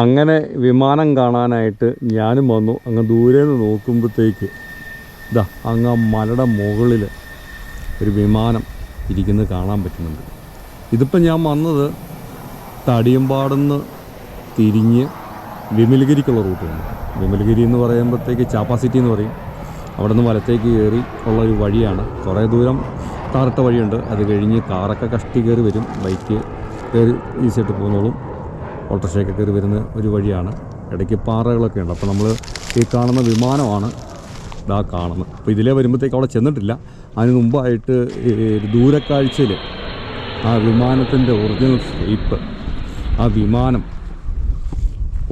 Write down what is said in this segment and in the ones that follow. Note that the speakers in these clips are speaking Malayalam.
അങ്ങനെ വിമാനം കാണാനായിട്ട് ഞാനും വന്നു. അങ്ങ് ദൂരെ നിന്ന് നോക്കുമ്പോഴത്തേക്ക് ഇതാ അങ്ങ് ആ മലയുടെ മുകളിൽ ഒരു വിമാനം ഇരിക്കുന്നത് കാണാൻ പറ്റുന്നുണ്ട്. ഇതിപ്പോൾ ഞാൻ വന്നത് തടിയമ്പാടുന്ന് തിരിഞ്ഞ് വിമലഗിരിക്കുള്ള റൂട്ടാണ് വിമലഗിരി എന്ന് പറയുമ്പോഴത്തേക്ക് ചാപ്പാ സിറ്റി എന്ന് പറയും. അവിടെ നിന്ന് വലത്തേക്ക് കയറി ഉള്ള ഒരു വഴിയാണ്. കുറേ ദൂരം താറിട്ട വഴിയുണ്ട്. അത് കഴിഞ്ഞ് കാറൊക്കെ കഷ്ടി കയറി വരും. ബൈക്ക് കയറി ഈസിയായിട്ട് പോകുന്നോളും. ഓട്ടോറിക്ഷയൊക്കെ കയറി വരുന്ന ഒരു വഴിയാണ്. ഇടയ്ക്ക് പാറകളൊക്കെ ഉണ്ട്. അപ്പോൾ നമ്മൾ ഈ കാണുന്ന വിമാനമാണ് ഇതാ കാണുന്നത്. അപ്പോൾ ഇതിലേ വരുമ്പോഴത്തേക്ക് അവിടെ ചെന്നിട്ടില്ല. അതിന് മുമ്പായിട്ട് ദൂരക്കാഴ്ചയിൽ ആ വിമാനത്തിന്റെ ഒറിജിനൽ ഷേപ്പ് ആ വിമാനം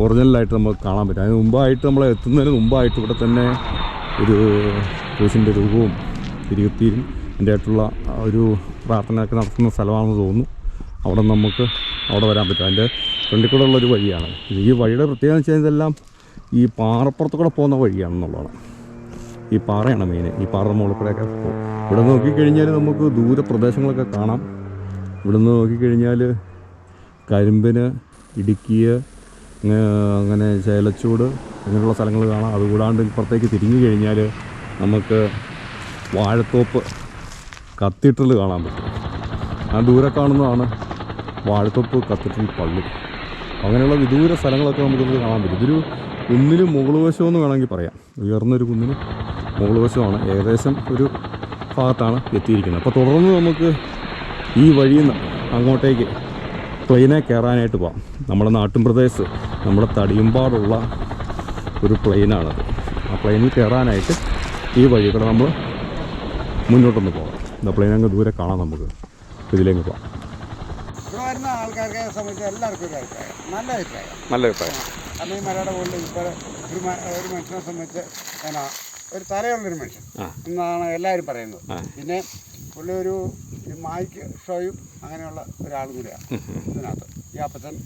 ഒറിജിനലായിട്ട് നമുക്ക് കാണാൻ പറ്റും. അതിന് മുമ്പായിട്ട് നമ്മൾ എത്തുന്നതിന് മുമ്പായിട്ട് ഇവിടെ തന്നെ ഒരു ക്രൂശിന്റെ രൂപവും തിരികെത്തിയും എന്റെ ആയിട്ടുള്ള ഒരു പ്രാർത്ഥനയൊക്കെ നടത്തുന്ന സ്ഥലമാണെന്ന് തോന്നുന്നു. അവിടെ നമുക്ക് അവിടെ വരാൻ പറ്റും. അതിന്റെ ഫ്രണ്ടിൽ കൂടെ ഉള്ളൊരു വഴിയാണ് ഈ വഴിയുടെ പ്രത്യേകത എന്ന് വെച്ചാൽ ഇതെല്ലാം ഈ പാറപ്പുറത്ത് കൂടെ പോകുന്ന വഴിയാണെന്നുള്ളതാണ്. ഈ പാറയാണ് മെയിൻ ഈ പാറയുടെ മുകളിൽ കൂടെയൊക്കെ പോകും. ഇവിടെ നോക്കിക്കഴിഞ്ഞാൽ നമുക്ക് ദൂര പ്രദേശങ്ങളൊക്കെ കാണാം. ഇവിടെ നിന്ന് നോക്കിക്കഴിഞ്ഞാൽ കരിമ്പിന് ഇടുക്കി അങ്ങനെ ചേലച്ചൂട് അങ്ങനെയുള്ള സ്ഥലങ്ങൾ കാണാം. അതുകൂടാണ്ട് ഇപ്പുറത്തേക്ക് തിരിഞ്ഞു കഴിഞ്ഞാൽ നമുക്ക് വാഴത്തോപ്പ് കത്തീഡ്രൽ കാണാൻ പറ്റും. ആ ദൂരെ കാണുന്നതാണ് വാഴത്തോപ്പ് കത്തീഡ്രൽ പള്ളി. അങ്ങനെയുള്ള വിദൂര സ്ഥലങ്ങളൊക്കെ നമുക്കിത് കാണാൻ പറ്റും. ഇതൊരു കുന്നിന് മുകൾ എന്ന് വേണമെങ്കിൽ പറയാം. ഉയർന്നൊരു കുന്നിന് മുകൾവശമാണ് ഏകദേശം ഒരു ഭാഗത്താണ് എത്തിയിരിക്കുന്നത്. അപ്പോൾ തുടർന്ന് നമുക്ക് ഈ വഴിയിൽ നിന്ന് അങ്ങോട്ടേക്ക് പ്ലെയിനെ കയറാനായിട്ട് പോകാം നമ്മുടെ നാട്ടിൻപ്രദേശത്ത് നമ്മുടെ തടിയുമ്പാടുള്ള ഒരു പ്ലെയിനാണത്. ആ പ്ലെയിനിൽ കയറാനായിട്ട് ഈ വഴി കൂടെ നമ്മൾ മുന്നോട്ടൊന്ന് പോകാം ആ പ്ലെയിൻ അങ്ങ് ദൂരെ കാണാം നമുക്ക്. ഇതിലേക്ക് പോകാം ആൾക്കാർക്ക് സംബന്ധിച്ച് എല്ലാവർക്കും ഒരു അഭിപ്രായം. നല്ല അഭിപ്രായം. നല്ല അഭിപ്രായം. കാരണം ഈ മലയുടെ മുകളിൽ ഇപ്പോൾ ഒരു ഒരു മനുഷ്യനെ സംബന്ധിച്ച് എന്നാ ഒരു തലയുള്ളൊരു മനുഷ്യൻ എന്നാണ് എല്ലാവരും പറയുന്നത്. പിന്നെ പുള്ളി ഒരു മായ്ക്ക് ഷോയും അങ്ങനെയുള്ള ഒരാളും കൂടിയാണ്. ഇതിനകത്ത്. ഈ അപ്പച്ചൻ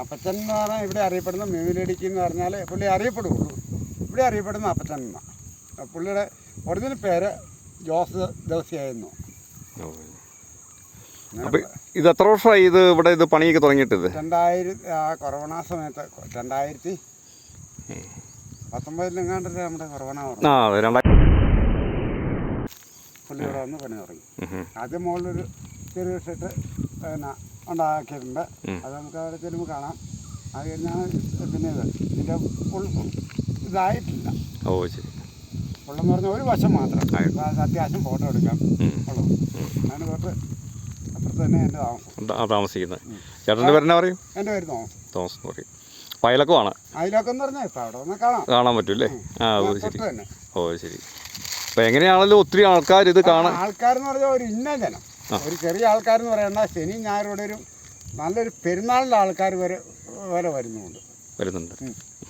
അപ്പച്ചൻ എന്ന് പറഞ്ഞാൽ ഇവിടെ അറിയപ്പെടുന്ന മേവിലടിക്ക് എന്ന് പറഞ്ഞാൽ പുള്ളി അറിയപ്പെടുകയുള്ളൂ ഇവിടെ അറിയപ്പെടുന്ന അപ്പച്ചൻ എന്നാണ് പുള്ളിയുടെ ഒറിജിനൽ പേര് ജോസ് ദോസിയായിരുന്നു അപ്പോൾ ഇത് എത്ര വർഷമായി ഇത് ഇവിടെ ഇത് പണിയൊക്കെ തുടങ്ങിയിട്ടത്? രണ്ടായിരത്തി ആ കൊറോണ സമയത്ത് രണ്ടായിരത്തി പത്തൊമ്പതിലെങ്ങാണ്ടല്ലേ നമ്മുടെ കൊറോണ ആ അതെ രണ്ടായിരത്തി പുള്ളി ഇവിടെ വന്ന് പണി തുടങ്ങി. ആദ്യം മുകളിലൊരു ചെറിയ ഷെട്ട് പിന്നെ ഉണ്ടാക്കിയിട്ടുണ്ട്. അത് നമുക്ക് അവിടെ ചെല്ലുമ്പോൾ കാണാം. അത് കഴിഞ്ഞാണ് പിന്നെ ഇത്. ഇതിന്റെ ഫുൾ ഇതായിട്ടില്ല. ഓ ശരി. ഫുള്ളെന്ന് പറഞ്ഞാൽ ഒരു വശം മാത്രം. അത്യാവശ്യം ഫോട്ടോ എടുക്കാം. ഉള്ളൂ. അങ്ങനെ തൊട്ട് അപ്പുറത്ത് തന്നെ എന്റെ താമസം. ആ താമസിക്കുന്നത്. ചേട്ടന്റെ പേരെന്നാ പറയും? എന്റെ പേര് തോമസ്. തോമസ് എന്ന് പറയും. പയലക്കമാണ് അതിലൊക്കെ എന്ന് പറഞ്ഞാൽ ഇപ്പം അവിടെ വന്ന് കാണാം. കാണാൻ പറ്റൂല്ലേ? ആ ഓ ശരി. തൊട്ട് തന്നെ. ഓ ശരി. അപ്പോൾ എങ്ങനെയാണല്ലോ ഒത്തിരി ആൾക്കാർ ഇത് കാണാൻ? ആൾക്കാരെന്ന് പറഞ്ഞാൽ ഒരു ഇന്ന ജനം ഒരു ചെറിയ ആൾക്കാരെന്ന് പറയണ്ട ശനി ഞായറോടെ ഒരു നല്ലൊരു പെരുന്നാളിന്റെ ആൾക്കാർ വരെ വരെ വരുന്നുണ്ട്. വരുന്നുണ്ട്.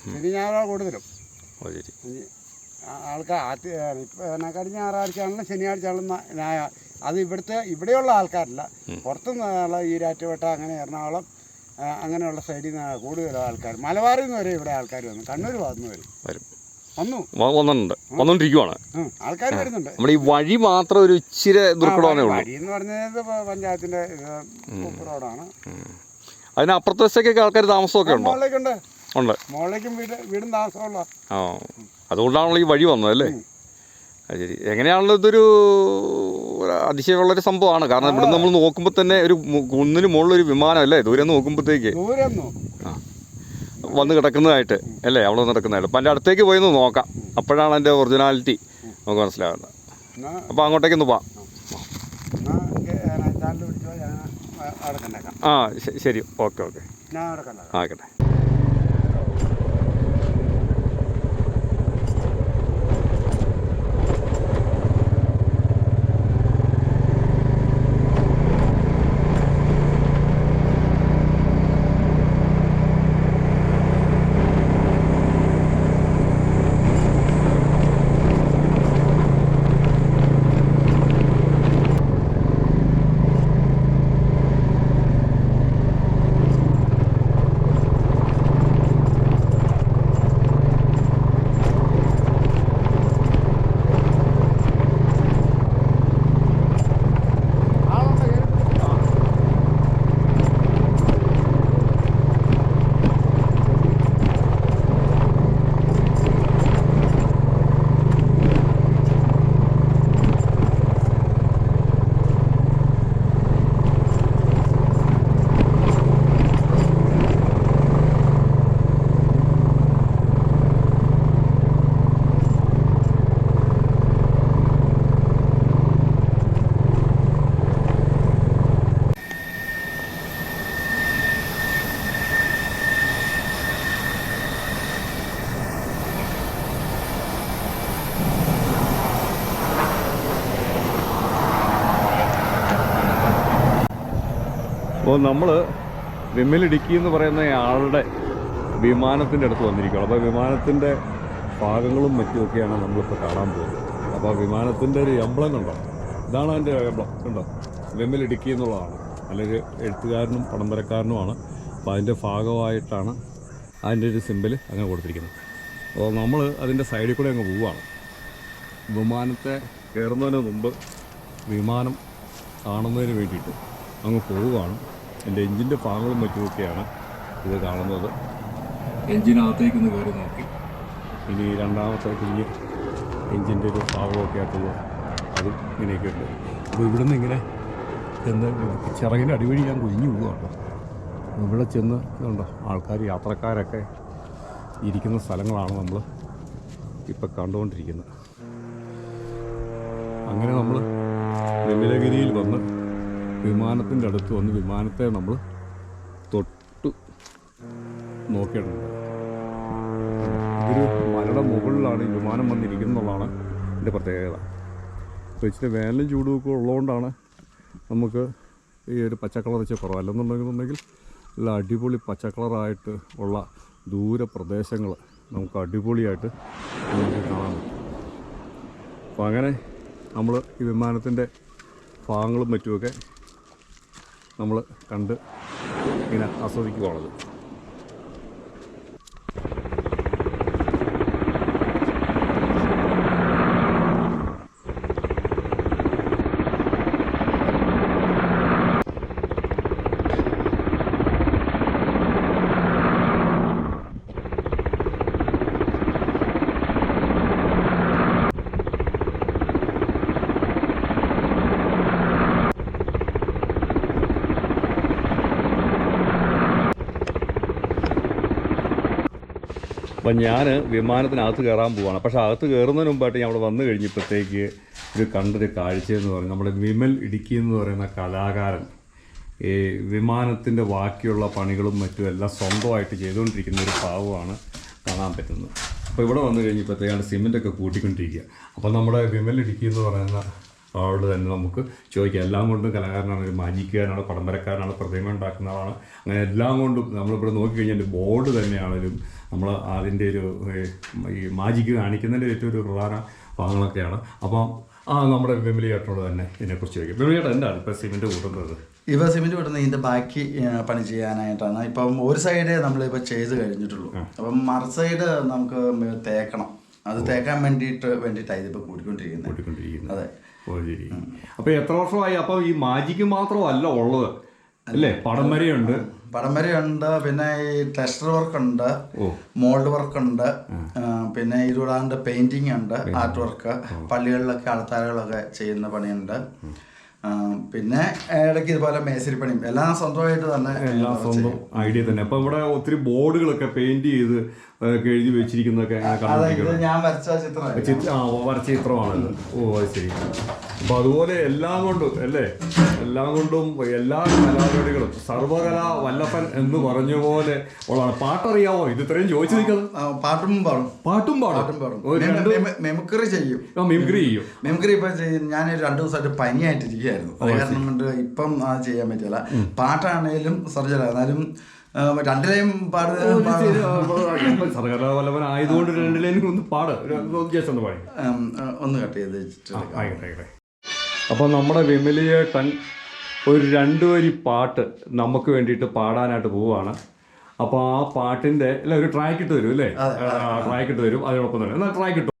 ശനി ഞായറോ കൂടുതലും. ഓ ശരി. ഇനി ആ- ആൾക്കാർ ആദ്യ ഇപ്പം കഴിഞ്ഞ ഞായറാഴ്ച ആണെങ്കിലും ശനിയാഴ്ച ആണെങ്കിലും ഞായ- അത് ഇവിടുത്തെ ഇവിടെയുള്ള ആൾക്കാരല്ല. പുറത്തുനിന്നുള്ള രാറ്റുവട്ട അങ്ങനെ എറണാകുളം അങ്ങനെയുള്ള സൈഡിൽ നിന്നാണ് കൂടുതൽ ആൾക്കാർ മലബാറിൽ നിന്ന് വരെ ഇവിടെ ആൾക്കാർ വന്നു. കണ്ണൂർ ഭാഗത്ത് നിന്ന് വരും. വരും. വന്നു. വന്നിട്ടുണ്ട്. വന്നുകൊണ്ടിരിക്കുവാണ് ആൾക്കാർ വരുന്നുണ്ട്. നമ്മുടെ ഈ വഴി മാത്രം ഒരു ഇച്ചിരി ദുർഘടമേ ഉള്ളൂ. വഴി എന്ന് പറഞ്ഞത് പഞ്ചായത്തിന്റെ റോഡാണ്. അതിനപ്പുറത്തെ വശത്തേക്കൊക്കെ ആൾക്കാർ താമസമൊക്കെ ഉണ്ടോ? ഉണ്ട്. മുകളിലേക്കും വീട് വീടും താമസമുള്ള. ആ. അതുകൊണ്ടാണല്ലോ ഈ വഴി വന്നത് അല്ലേ? അത് ശരി. എങ്ങനെയാണല്ലോ ഇതൊരു ഒരു അതിശയമുള്ളൊരു സംഭവമാണ്. കാരണം ഇവിടെ നമ്മൾ നോക്കുമ്പോൾ തന്നെ ഒരു കുന്നിന് മുകളിൽ ഒരു വിമാനം അല്ലേ ദൂരെ നോക്കുമ്പോഴത്തേക്ക് ആ. വന്ന് കിടക്കുന്നതായിട്ട് അല്ലേ? അവിടെ വന്ന് കിടക്കുന്നതായിട്ട്. അപ്പം എന്റെ അടുത്തേക്ക് പോയി ഒന്ന് നോക്കാം. അപ്പോഴാണ് എന്റെ ഒറിജിനാലിറ്റി നമുക്ക് മനസ്സിലാകുന്നത്. അപ്പോൾ അങ്ങോട്ടേക്ക് ഒന്ന് പോവാം. ആ ശരി. Okay okay. ആയിക്കോട്ടെ. അപ്പോൾ നമ്മൾ വിമ്മലിടുക്കി എന്ന് പറയുന്ന ആളുടെ വിമാനത്തിന്റെ അടുത്ത് വന്നിരിക്കുകയാണ്. അപ്പോൾ വിമാനത്തിന്റെ ഭാഗങ്ങളും മറ്റുമൊക്കെയാണ് നമ്മളിപ്പോൾ കാണാൻ പോകുന്നത്. അപ്പോൾ വിമാനത്തിന്റെ ഒരു എംബ്ലം കണ്ടോ? ഇതാണ് അതിന്റെ എംബ്ലം കണ്ടോ? വിമ്മലിടുക്കി എന്നുള്ളതാണ്. അല്ലെങ്കിൽ എഴുത്തുകാരനും പടംപരക്കാരനുമാണ് അപ്പോൾ അതിന്റെ ഭാഗമായിട്ടാണ് അതിന്റെ ഒരു സിമ്പിൾ അങ്ങനെ കൊടുത്തിരിക്കുന്നത്. അപ്പോൾ നമ്മൾ അതിന്റെ സൈഡിൽ കൂടെ അങ്ങ് പോവുകയാണ്. വിമാനത്തെ കയറുന്നതിന് മുമ്പ് വിമാനം കാണുന്നതിന് വേണ്ടിയിട്ട് അങ്ങ് പോവുകയാണ്. എന്റെ എഞ്ചിന്റെ ഭാഗങ്ങളും മറ്റുമൊക്കെയാണ് ഇത് കാണുന്നത്. എഞ്ചിനകത്തേക്ക് ഒന്ന് കയറി നോക്കി. ഇനി രണ്ടാമത്തെ കുഞ്ഞ് എഞ്ചിന്റെ ഒരു ഭാഗമൊക്കെ ആയിട്ടുള്ള അതും ഇങ്ങനെയൊക്കെ ഉണ്ട് അപ്പോൾ ഇവിടെ നിന്ന് ഇങ്ങനെ ചെന്ന് ചിറകിന്റെ അടിവഴി ഞാൻ കുഞ്ഞു പോവുകയാണ് ഇവിടെ ചെന്ന് ഇതുണ്ടോ ആൾക്കാർ യാത്രക്കാരൊക്കെ ഇരിക്കുന്ന സ്ഥലങ്ങളാണ് നമ്മൾ ഇപ്പം കണ്ടുകൊണ്ടിരിക്കുന്നത്. അങ്ങനെ നമ്മൾ വെമ്മിലഗിരിയിൽ വന്ന് വിമാനത്തിന്റെ അടുത്ത് വന്ന് വിമാനത്തെ നമ്മൾ തൊട്ട് നോക്കിയിട്ടുണ്ട്. ഇതൊരു മലയുടെ മുകളിലാണ് ഈ വിമാനം വന്നിരിക്കുന്നതാണ് എന്റെ പ്രത്യേകത. അപ്പോൾ ഇച്ചിരി വേനലും ചൂടും ഒക്കെ ഉള്ളതുകൊണ്ടാണ് നമുക്ക് ഈ ഒരു പച്ചക്കളർ കളർ വെച്ച് കുറവ്. അല്ലെന്നുണ്ടെന്നുണ്ടെങ്കിൽ നല്ല അടിപൊളി പച്ചക്കളറായിട്ട് ഉള്ള ദൂര പ്രദേശങ്ങൾ നമുക്ക് അടിപൊളിയായിട്ട് നമുക്ക് പറ്റും. അപ്പോൾ അങ്ങനെ നമ്മൾ ഈ വിമാനത്തിന്റെ ഭാഗങ്ങളും മറ്റുമൊക്കെ നമ്മൾ കണ്ട് ഇങ്ങനെ ആസ്വദിക്കുകയാണത് അപ്പം ഞാൻ വിമാനത്തിനകത്ത് കയറാൻ പോവാണ്. പക്ഷേ അകത്ത് കയറുന്നതിന് മുമ്പായിട്ട് ഞാൻ അവിടെ വന്നു കഴിഞ്ഞപ്പോഴത്തേക്ക് ഇത് കണ്ടൊരു കാഴ്ചയെന്ന് പറയുന്നത് നമ്മുടെ വിമൽ ഇടുക്കി എന്ന് പറയുന്ന കലാകാരൻ ഈ വിമാനത്തിന്റെ ബാക്കിയുള്ള പണികളും മറ്റും എല്ലാം സ്വന്തമായിട്ട് ചെയ്തുകൊണ്ടിരിക്കുന്ന ഒരു ഭാവമാണ് കാണാൻ പറ്റുന്നത്. അപ്പോൾ ഇവിടെ വന്നു കഴിഞ്ഞപ്പോഴത്തേക്കാണ് സിമെന്റൊക്കെ കൂട്ടിക്കൊണ്ടിരിക്കുക. അപ്പോൾ നമ്മുടെ വിമൽ ഇടുക്കി എന്ന് പറയുന്ന ആളോട് തന്നെ നമുക്ക് ചോദിക്കാം. എല്ലാം കൊണ്ടും കലാകാരനാണ് ഒരു മാജിക്കുകാരനാണ് പടംവരക്കാരനാണ് പ്രതിമ ഉണ്ടാക്കുന്ന ആളാണ്. അങ്ങനെ എല്ലാം കൊണ്ടും നമ്മളിവിടെ നോക്കിക്കഴിഞ്ഞാൽ ബോർഡ് തന്നെയാണെങ്കിലും നമ്മൾ അതിന്റെ ഒരു ഈ മാജിക്ക് കാണിക്കുന്നതിന്റെ ഏറ്റവും ഒരു പ്രധാന ഭാഗങ്ങളൊക്കെയാണ്. അപ്പം ആ നമ്മുടെ വിമലി ചേട്ടനോട് തന്നെ ഇതിനെക്കുറിച്ച് ചോദിക്കും. വിമലി ചേട്ടൻ എന്താണ് ഇപ്പോൾ സിമെന്റ് കൂട്ടുന്നത്? ഇവ സിമെന്റ് കൂട്ടുന്നത് ഇതിന്റെ ബാക്കി പണി ചെയ്യാനായിട്ടാണ്. ഇപ്പം ഒരു സൈഡ് നമ്മളിപ്പോൾ ചെയ്ത് കഴിഞ്ഞിട്ടുള്ളൂ. അപ്പം മറു സൈഡ് നമുക്ക് തേക്കണം. അത് തേക്കാൻ വേണ്ടിയിട്ട് വേണ്ടിയിട്ടാണ് ഇതിപ്പോൾ കൂടിക്കൊണ്ടിരിക്കുന്നത്. കൂട്ടിക്കൊണ്ടിരിക്കുന്നത് അതെ. അപ്പോൾ എത്ര വർഷമായി? അപ്പോൾ ഈ മാജിക്ക് മാത്രമല്ല ഉള്ളത്. അല്ലേ? പടം വരെയുണ്ട്. പടം വരെയുണ്ട് പിന്നെ ഈ ടെസ്റ്റർ വർക്ക് ഉണ്ട്. മോൾഡ് വർക്ക് ഉണ്ട്. പിന്നെ ഇതുകൂടാണ്ട് പെയിന്റിങ് ഉണ്ട് ആർട്ട് വർക്ക് പള്ളികളിലൊക്കെ ആൾക്കാരുകളൊക്കെ ചെയ്യുന്ന പണിയുണ്ട്. പിന്നെ ഇടയ്ക്ക് ഇതുപോലെ മേശരി പണിയും. എല്ലാം സ്വന്തമായിട്ട് തന്നെ എല്ലാം സ്വന്തം ഐഡിയ തന്നെ. അപ്പൊ ഇവിടെ ഒത്തിരി ബോർഡുകളൊക്കെ പെയിന്റ് ചെയ്ത് എഴുതി വെച്ചിരിക്കുന്നതൊക്കെ ഞാൻ ആ വരച്ച ചിത്രമാണല്ലോ ഓ അത് ശരി. അപ്പൊ അതുപോലെ എല്ലാം കൊണ്ടും അല്ലേ? എല്ലാം കൊണ്ടും എല്ലാ കലാപരിപാടികളും സർവകലാ വല്ലഭൻ എന്ന് പറഞ്ഞ പോലെ ഉള്ളതാണ്. പാട്ടറിയാവോ? ഇത് ഇത്രയും ചോദിച്ചു നിൽക്കുന്നത്. പാട്ടും പാടും. പാട്ടും പാടും? പാടും. മെമിക്രി ചെയ്യും. മിമിക്രി ചെയ്യും. മെമിക്രി ഇപ്പൊ ഞാൻ രണ്ടു ദിവസമായിട്ട് പനിയായിട്ടിരിക്കുകയായിരുന്നു. അത് കാരണം കൊണ്ട് ഇപ്പം അത് ചെയ്യാൻ പറ്റില്ല. പാട്ടാണേലും സർജല എന്നാലും രണ്ടിലെയും പാട് വല്ലഭൻ ആയതുകൊണ്ട് രണ്ടിലേനും ഒന്ന് പാട്. ഒരു ജസ്റ്റ് ഒന്ന് പാടി. ഒന്ന് കട്ട് ചെയ്ത് വെച്ചിട്ട് അപ്പോൾ നമ്മുടെ വിമലിയേട്ടൻ ഒരു രണ്ടു വരി പാട്ട് നമുക്ക് വേണ്ടിയിട്ട് പാടാനായിട്ട് പോവുകയാണ്. അപ്പോൾ ആ പാട്ടിന്റെ അല്ല ഒരു ട്രാക്ക് ഇട്ട് തരും അല്ലേ? ട്രാക്ക് ഇട്ട് തരും അതിനോടൊപ്പം തന്നെ. എന്നാൽ ട്രാക്ക് ഇട്ടു.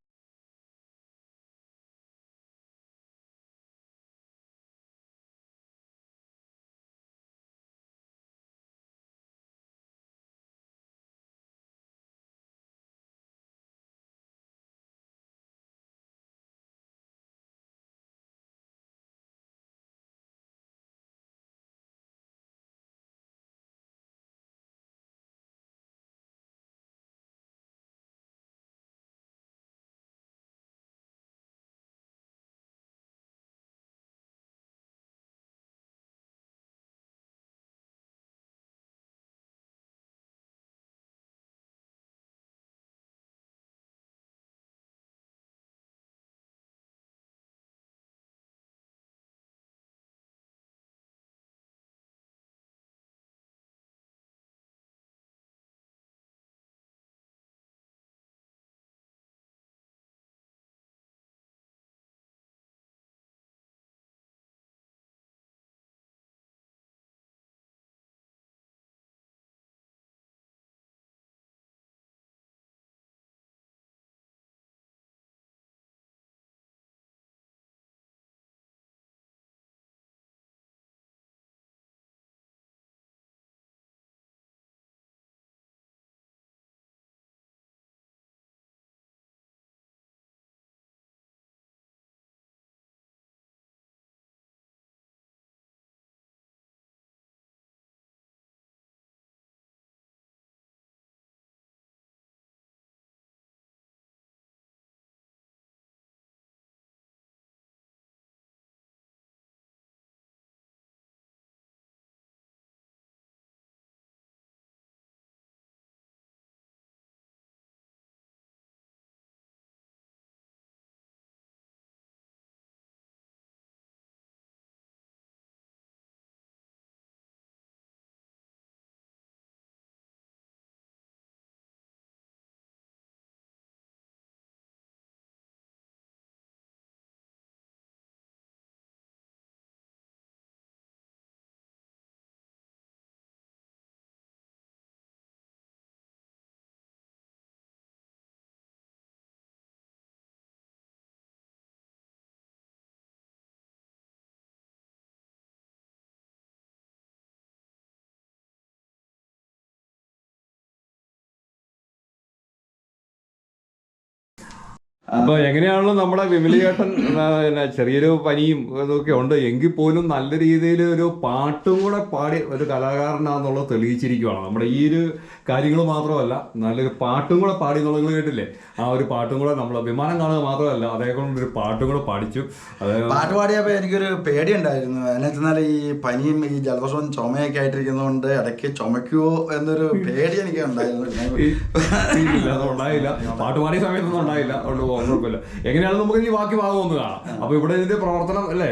അപ്പൊ എങ്ങനെയാണല്ലോ നമ്മുടെ വിമലിയേട്ടൻ ചെറിയൊരു പനിയും ഇതൊക്കെ ഉണ്ട്. എങ്കിൽ പോലും നല്ല രീതിയിൽ ഒരു പാട്ടും കൂടെ പാടി ഒരു കലാകാരനാന്നുള്ളത് തെളിയിച്ചിരിക്കുകയാണ് നമ്മുടെ ഈ ഒരു കാര്യങ്ങൾ മാത്രമല്ല നല്ലൊരു പാട്ടും കൂടെ പാടി എന്നുള്ളത് കേട്ടില്ലേ? ആ ഒരു പാട്ടും കൂടെ നമ്മൾ വിമാനം കാണുക മാത്രമല്ല അതേ കൊണ്ട് ഒരു പാട്ടും കൂടെ പാടിച്ചു. പാട്ട് പാടിയപ്പോൾ എനിക്കൊരു പേടിയുണ്ടായിരുന്നു. എന്നുവെച്ചാൽ ഈ പനിയും ഈ ജലദോഷവും ചുമയൊക്കെ ആയിട്ടിരിക്കുന്നതുകൊണ്ട് ഇടയ്ക്ക് ചുമയ്ക്കുവോ എന്നൊരു പേടി എനിക്ക് ഉണ്ടായിരുന്നു. ഉണ്ടായില്ല. പാട്ട് പാടിയ സമയത്തൊന്നും ഉണ്ടായില്ല. അതുകൊണ്ട് കുഴപ്പമില്ല. എങ്ങനെയാണ് നമുക്ക് ഇനി ബാക്കി ഭാഗം ഒന്ന് കാണാം. അപ്പൊ ഇവിടെ ഇതിന്റെ പ്രവർത്തനം അല്ലേ?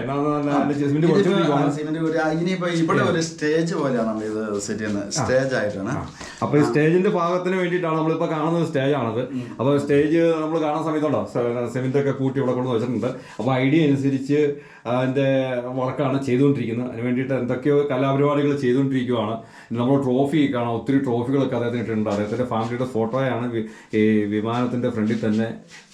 ഇനിയിപ്പോ ഇവിടെ ഒരു സ്റ്റേജ് പോലെയാണ് നമ്മൾ ഇത് സെറ്റ് ചെയ്യുന്നത്. സ്റ്റേജ് ആയിട്ടാണ്. അപ്പൊ ഈ സ്റ്റേജിന്റെ ഭാഗത്തിന് വേണ്ടിയിട്ടാണ് നമ്മളിപ്പോ കാണുന്നത് സ്റ്റേജ് ആണത് അപ്പൊ സ്റ്റേജ് നമ്മൾ കാണാൻ സമയത്തുണ്ടോ? സെമിന്തൊക്കെ കൂട്ടി ഇവിടെ കൊണ്ട് വെച്ചിട്ടുണ്ട്. അപ്പോൾ ഐഡിയ അനുസരിച്ച് അതിന്റെ വർക്കാണ് ചെയ്തുകൊണ്ടിരിക്കുന്നത്. അതിന് വേണ്ടിയിട്ട് എന്തൊക്കെയോ കലാപരിപാടികൾ ചെയ്തുകൊണ്ടിരിക്കുകയാണ് നമ്മൾ ട്രോഫി കാണാം. ഒത്തിരി ട്രോഫികളൊക്കെ അദ്ദേഹത്തിന് ഇട്ടിട്ടുണ്ട്. അദ്ദേഹത്തിന്റെ ഫാമിലിയുടെ ഫോട്ടോയാണ് ഈ വിമാനത്തിന്റെ ഫ്രണ്ടിൽ തന്നെ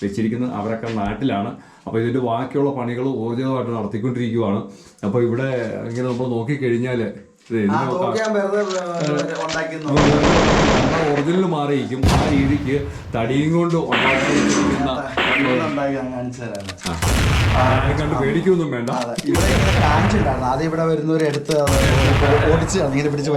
വെച്ചിരിക്കുന്നത്. അവരൊക്കെ നാട്ടിലാണ്. അപ്പോൾ ഇതിന്റെ ബാക്കിയുള്ള പണികൾ ഊർജിതമായിട്ട് നടത്തിക്കൊണ്ടിരിക്കുകയാണ് അപ്പോൾ ഇവിടെ ഇങ്ങനെ നമ്മൾ നോക്കിക്കഴിഞ്ഞാൽ ഇത് ഒറിജിനൽ മാറിയിരിക്കും. ആ രീതിക്ക് തടിയും കൊണ്ട് ഉണ്ടാക്കിയിരിക്കുന്ന പേടിക്കൊന്നും വേണ്ട. അതെ. ഇവിടെ ഇങ്ങനെ കാണിച്ചിട്ടുണ്ടായിരുന്നു ആദ്യം ഇവിടെ വരുന്നവരെ എടുത്ത് ഓടിച്ച് ഇങ്ങനെ പിടിച്ച്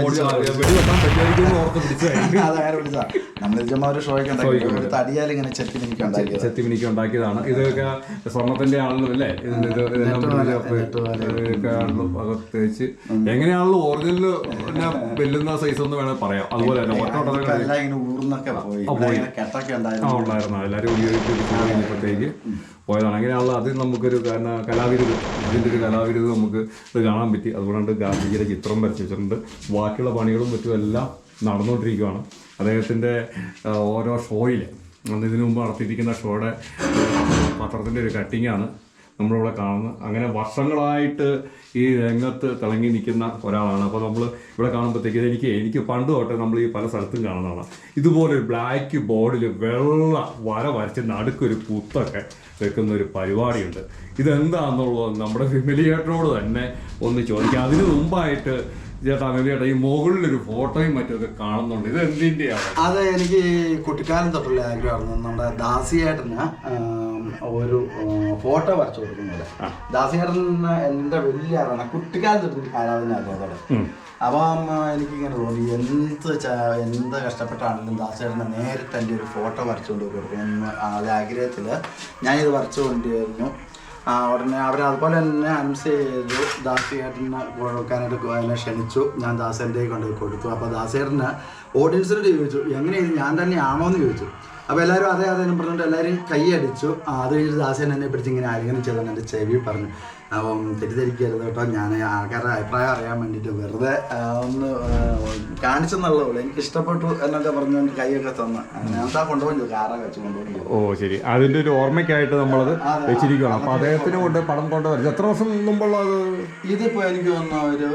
അതങ്ങനെ പിടിച്ചാ നമ്മൾ ചുമ്മാ ഒരു ഷോയ്ക്ക് ഉണ്ടാക്കി ഒരു തടിയാൽ ഇങ്ങനെ ചെത്തി ഉണ്ടാക്കിയത്. ഉണ്ടാക്കിയതാണ്. ഇതൊക്കെ സ്വർണത്തിന്റെ ആണല്ലോ അല്ലേ? തേച്ച് എങ്ങനെയാണല്ലോ ഒറിജിനൽ വെല്ലുന്ന സൈസ് ഒന്ന് വേണമെങ്കിൽ പറയാം. അതുപോലെ തന്നെ ഒറ്റ ഉണ്ടായിരുന്നു. ഉണ്ടായിരുന്നു. എല്ലാവരും ഉപയോഗിച്ച് കഴിഞ്ഞപ്പോഴത്തേക്ക് പോയതാണ് അങ്ങനെയുള്ള അത് നമുക്കൊരു കലാവിരുത് ഇതിന്റെ ഒരു കലാവിരുത് നമുക്ക് ഇത് കാണാൻ പറ്റി. അതുകൊണ്ട് ഗാന്ധിജിയുടെ ചിത്രം വരച്ച് വെച്ചിട്ടുണ്ട് ബാക്കിയുള്ള പണികളും മറ്റും എല്ലാം നടന്നുകൊണ്ടിരിക്കുകയാണ്. അദ്ദേഹത്തിന്റെ ഓരോ ഷോയിൽ അന്ന് ഇതിനു മുമ്പ് നടത്തിയിരിക്കുന്ന ഷോയുടെ പത്രത്തിന്റെ ഒരു കട്ടിങ്ങാണ് നമ്മളിവിടെ കാണുന്നത്. അങ്ങനെ വർഷങ്ങളായിട്ട് ഈ രംഗത്ത് തിളങ്ങി നിൽക്കുന്ന ഒരാളാണ്. അപ്പോൾ നമ്മൾ ഇവിടെ കാണുമ്പോഴത്തേക്ക് എനിക്ക് എനിക്ക് പണ്ട് തൊട്ടേ നമ്മൾ ഈ പല സ്ഥലത്തും കാണുന്നതാണ്. ഇതുപോലെ ഒരു ബ്ലാക്ക് ബോർഡിൽ വെള്ള വര വരച്ച് നടുക്കൊരു കുത്തൊക്കെ വെക്കുന്ന ഒരു പരിപാടിയുണ്ട്. ഇതെന്താണെന്നുള്ളത് നമ്മുടെ ഫെമിലിയേറ്ററോട് തന്നെ ഒന്ന് ചോദിക്കാം. അതിന് മുമ്പായിട്ട് ചേട്ടാ ഫെമിലിയേട്ടാ ഈ മുകളിലൊരു ഫോട്ടോയും മറ്റൊക്കെ കാണുന്നുണ്ട്. ഇത് എന്തിന്റെയാണ് അത് എനിക്ക് കുട്ടിക്കാലം തൊട്ടുള്ള ആഗ്രഹമാണ് നമ്മുടെ ദാസിയേട്ടന് ഒരു ഫോട്ടോ വരച്ചു കൊടുക്കുന്നത്. ദാസിയേട്ടന് എന്റെ വലിയ ആരാണ്? കുട്ടിക്കാലം തൊട്ട് എനിക്ക് ആരാധന അതോടെ അപ്പം എനിക്ക് ഇങ്ങനെ തോന്നി എന്ത് എന്ത് കഷ്ടപ്പെട്ടാണെങ്കിലും ദാസേട്ടനെ നേരിട്ട് എന്റെ ഒരു ഫോട്ടോ വരച്ചുകൊണ്ട് എന്ന് ആളുടെ ആഗ്രഹത്തിൽ ഞാനിത് വരച്ചു കൊണ്ടിരുന്നു ആ, ഉടനെ അവർ അതുപോലെ തന്നെ അനൗൺസ് ചെയ്തു. ദാസിയേട്ടനെ കൊടുക്കാനായിട്ട് അതിനെ എന്നെ ക്ഷണിച്ചു. ഞാൻ ദാസേന്റെ കൊണ്ട് കൊടുത്തു. അപ്പോൾ ദാസേട്ടന് ഓഡിയൻസിനോട് ചോദിച്ചു എങ്ങനെയാണ് ഞാൻ തന്നെയാണോ എന്ന് ചോദിച്ചു. അപ്പോൾ എല്ലാവരും അതേ അതേ നമ്പർ പറഞ്ഞിട്ട് എല്ലാവരും കൈയടിച്ചു അത് കഴിഞ്ഞിട്ട് ദാസൻ എന്നെ പിടിച്ച് ഇങ്ങനെ ആരെങ്കിലും ചെയ്തോ എന്റെ ചെവി പറഞ്ഞു. അപ്പം തെറ്റിദ്ധരിക്കരുത് കേട്ടോ. ഞാൻ ആൾക്കാരുടെ അഭിപ്രായം അറിയാൻ വേണ്ടിയിട്ട് വെറുതെ ഒന്ന് കാണിച്ചെന്നുള്ളൂ എനിക്ക് ഇഷ്ടപ്പെട്ടു എന്നൊക്കെ പറഞ്ഞുകൊണ്ട് കൈയൊക്കെ തന്നു. ഞാൻ കൊണ്ടുപോയി കാറൊക്കെ വെച്ച് കൊണ്ടുപോയി ഓ ശരി. അതിന്റെ ഒരു ഓർമ്മയ്ക്കായിട്ട് നമ്മളത് വെച്ചിരിക്കുകയാണ്. അപ്പോൾ അദ്ദേഹത്തിന് കൊണ്ട് പടം കൊണ്ടുവരും എത്ര വർഷം മുമ്പുള്ള അത്? ഇതിപ്പോ എനിക്ക് തോന്നുന്ന ഒരു